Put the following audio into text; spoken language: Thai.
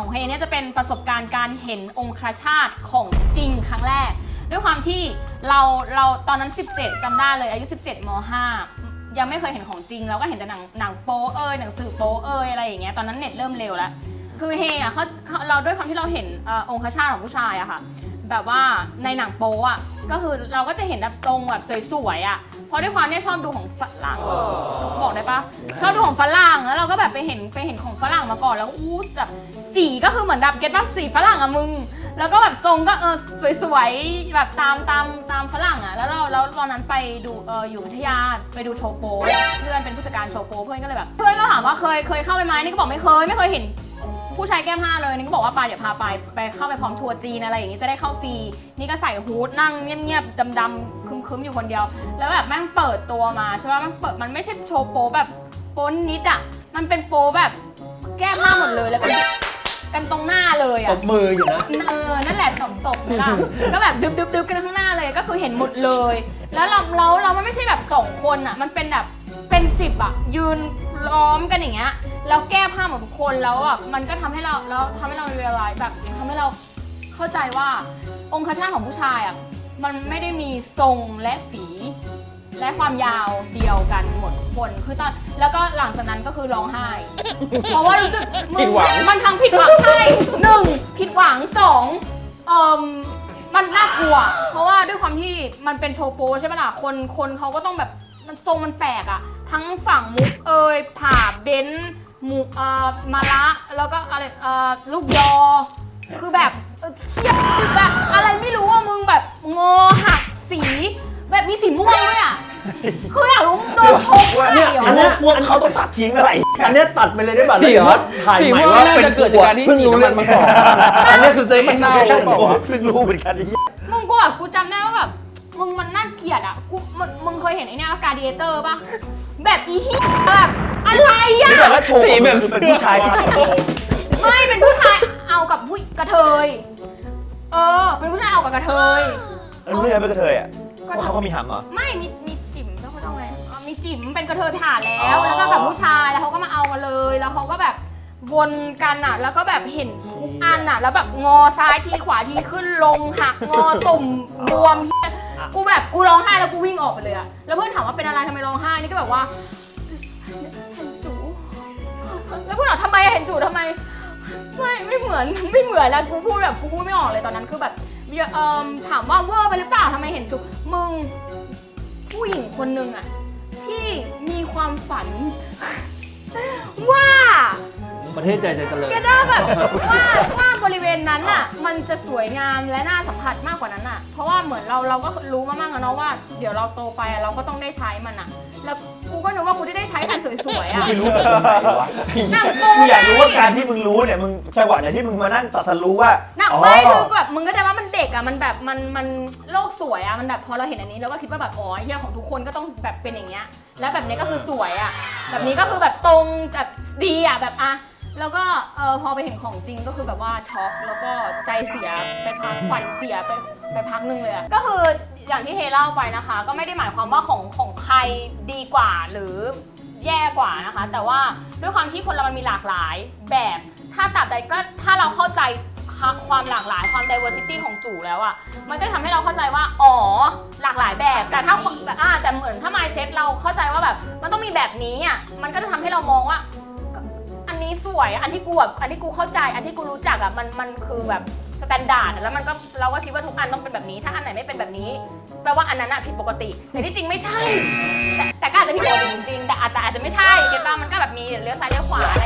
ของเฮเนี่ยจะเป็นประสบการณ์การเห็นองคชาตของจริงครั้งแรก ด้วยความที่เราเราตอนนั้น 17จำได้เลยอายุ 17ม5ยังไม่เคยเห็นของจริง เราก็เห็นแต่หนังหนังโป๊เอ้ยหนังสือโป๊เอ้ยอะไรอย่างเงี้ยตอนนั้นเน็ตเริ่มเร็วแล้ว คือเฮอะเขาเขาเราด้วยความที่เราเห็นเออองคชาตของผู้ชายอะค่ะ แบบว่าในหนังโป๊อะก็คือเราก็จะเห็นแบบทรงแบบสวยๆอะเพราะด้วยความที่ชอบดูของฝรั่ง ปะชอบดูของฝรั่งแล้วเราก็แบบไปเห็นไปเห็นของฝรั่งมาก่อนแล้วอู้แบบสีก็คือเหมือนแบบเก็ตปะสีฝรั่งอะมึง แล้วก็แบบทรงก็เออสวยๆแบบตามตามตามฝรั่งอะแล้วเราแล้วตอนนั้นไปดูเอออยู่พัทยาไปดูโชโปเพื่อนเป็นผู้จัดการโชโปเพื่อนก็เลยแบบเพื่อนก็ถามว่าเคยเคยเข้าไปไหมนี่ก็บอกไม่เคยไม่เคยเห็น ผู้ชายแก้มห้าเลยนี่ก็บอกว่าไปเดี๋ยวพาไปไปเข้าไปพร้อมทัวร์จีนอะไรอย่างงี้จะได้เข้าฟรีนี่ก็ใส่ฮูดนั่งเงียบๆดำๆคึมๆอยู่คนเดียว แล้วแบบแม่งเปิดตัวมาใช่ป่ะมันเปิดมันไม่ใช่โชว์โป๊แบบโป๊นิดอะมันเป็นโป๊แบบแก้มห้าหมดเลยแล้วก็กันตรงหน้าเลยตอะบมืออยู่นะ เออนั่นแหละตบตบเลยล่ะก็แบบดึบดึบดึบกันข้างหน้าเลยก็ คือเห็นหมดเลย แล้วเราเราเรามันไม่ใช่แบบสองคนอะ มันเป็นแบบเป็นสิบอะ ยืนล้อมกันอย่างเงี้ยแล้วแก้ผ้าหมดทุกคนแล้วอะมันก็ทำให้เราแล้วทำให้เราเรียลไลซ์แบบทำให้เราเข้าใจว่าองคชาตของผู้ชายอะมันไม่ได้มีทรงและสี และความยาวเดียวกันหมดทุกคนคือตอนแล้วก็หลังจากนั้นก็คือร้องไห้ เพราะว่ารู้สึกมึผิดหวัง มันทั้งผิดหวังใช่หนึ่งผิดหวังสองเอ่ม มันน่ากลัว เพราะว่าด้วยความที่มันเป็นโชว์โปใช่ไหมล่ะ คนคนเขาก็ต้องแบบมันทรงมันแปลกอะทั้งฝั่งมุกเอยผ่าเบนซ์หมูเอ่อมาละแล้วก็อะไรเอ่อลูกยอ คือแบบเออเทียบแบบอะไรไม่รู้ว่ามึงแบบงอหักสี แบบมีสีม่วงด้วยอะ คืออยากรู้โดนชกอะเนี่ยเหรอันเนี้ยพวกเขาต้องตัดทิ้งอะไร อันเนี้ยตัดไปเลยได้ป่ะพี่แล้วเดี๋ยวว่าถ่ายใหม่ว่าเป็นจะเกิดจากการที่ฉีดน้ำมันมาก่อนอันเนี้ยคือเซฟมันน่าใช่บอกว่าเพิ่งรู้เหมือนกันไอ้มึงกูแบบกูจำได้ว่าแบบมึงมันน่าเกลียดอะกูมึงมึงเคยเห็นไอ้เนี่ยการ์ดิเอเตอร์ป่ะแบบอีเหี้ยแบบอะไรอะสีแบบคือเป็นผู้ชายไม่เป็นผู้ชายเอากับผู้กระเทย เออ เป็นผู้ชายเอากับกระเทยแล้วผู้ชายเป็นกระเทยอะว่าเขาก็มีหำเหรอไม่มี มีจิ๋มเป็นกระเทยผ่านแล้ว อ๋อ แล้วก็กับผู้ชายแล้วเขาก็มาเอากันเลย แล้วเขาก็แบบวนกันอะ แล้วก็แบบเห็นทุกอันอะ แล้วแบบงอซ้ายทีขวาทีขึ้นลงหักงอตุ่มบวมเหี้ยกูแบบกูร้องไห้แล้วกูวิ่งออกไปเลยอะแล้วเพื่อนถามว่าเป็นอะไรทำไมร้องไห้นี่ก็แบบว่าเห็นจูแล้วเพื่อนถามทำไมอะเห็นจูทำไม ไม่ไม่เหมือนไม่เหมือนแล้วกูพูดแบบกูพูดไม่ออกเลยตอนนั้นคือแบบเอ่อถามว่าเวอร์ไปหรือเปล่าทำไมเห็นจูมึงผู้หญิงคนหนึ่งอะ ที่มีความฝัน ว่าประเทศใจจะเจริญแกได้แบบว่าว่า บริเวณนั้นอะ มันจะสวยงามและน่าสัมผัสมากกว่านั้นอะ เพราะว่าเหมือนเราเราก็รู้มาบ้างแล้วเนาะว่า เดี๋ยวเราโตไปอะเราก็ต้องได้ใช้มันอะ แล้วกูก็นึกว่ากูจะได้ใช้กันสวยๆอะ ไม่รู้จากตรงไหนวะหนังโป๊ กูอยากรู้ว่าการที่มึงรู้เนี่ยมึงจังหวะไหนที่มึงมานั่งตัดสรู้ว่าหนังอ๋อไม่คือแบบมึงก็จะว่ามันเด็กอะมันแบบมันมันโลกสวยอะมันแบบพอเราเห็นอันนี้เราก็คิดว่าแบบอ๋อเหี้ยของทุกคนก็ต้องแบบเป็นอย่างเงี้ย แล้วแบบนี้ก็คือสวยอะแบบนี้ก็คือแบบตรงแบบดีอะแบบอะ แล้วก็เออพอไปเห็นของจริงก็คือแบบว่าช็อกแล้วก็ใจเสียไปพักขวัญเสียไปไปพักหนึ่งเลยอะก็คืออย่างที่เฮเล่าไปนะคะ ก็ไม่ได้หมายความว่าของของใครดีกว่าหรือแย่กว่านะคะ แต่ว่าด้วยความที่คนเรามันมีหลากหลายแบบ ถ้าตราบใดก็ถ้าเราเข้าใจความหลากหลายความ diversity ของจู่แล้วอะมันก็ทำให้เราเข้าใจว่า อ๋อ หลากหลายแบบ แต่ถ้าแต่อ่าแต่เหมือนถ้า mindset เราเข้าใจว่าแบบ มันต้องมีแบบนี้อะมันก็จะทำให้เรามองว่า วย อันที่กูแบบอันที่กูเข้าใจ อันที่กูรู้จักอะมันมันคือแบบสแตนดาร์ดแล้วมันก็เราก็คิดว่าทุกอันต้องเป็นแบบนี้ ถ้าอันไหนไม่เป็นแบบนี้ แปลว่าอันนั้นอะผิดปกติ แต่ที่จริงไม่ใช่ แต่แต่ก็อาจจะผิดปกติจริงๆแต่อาจจะอาจจะไม่ใช่เก็ตป่ะมันก็แบบมีเลี้ยวซ้ายเลี้ยวขวาอะไร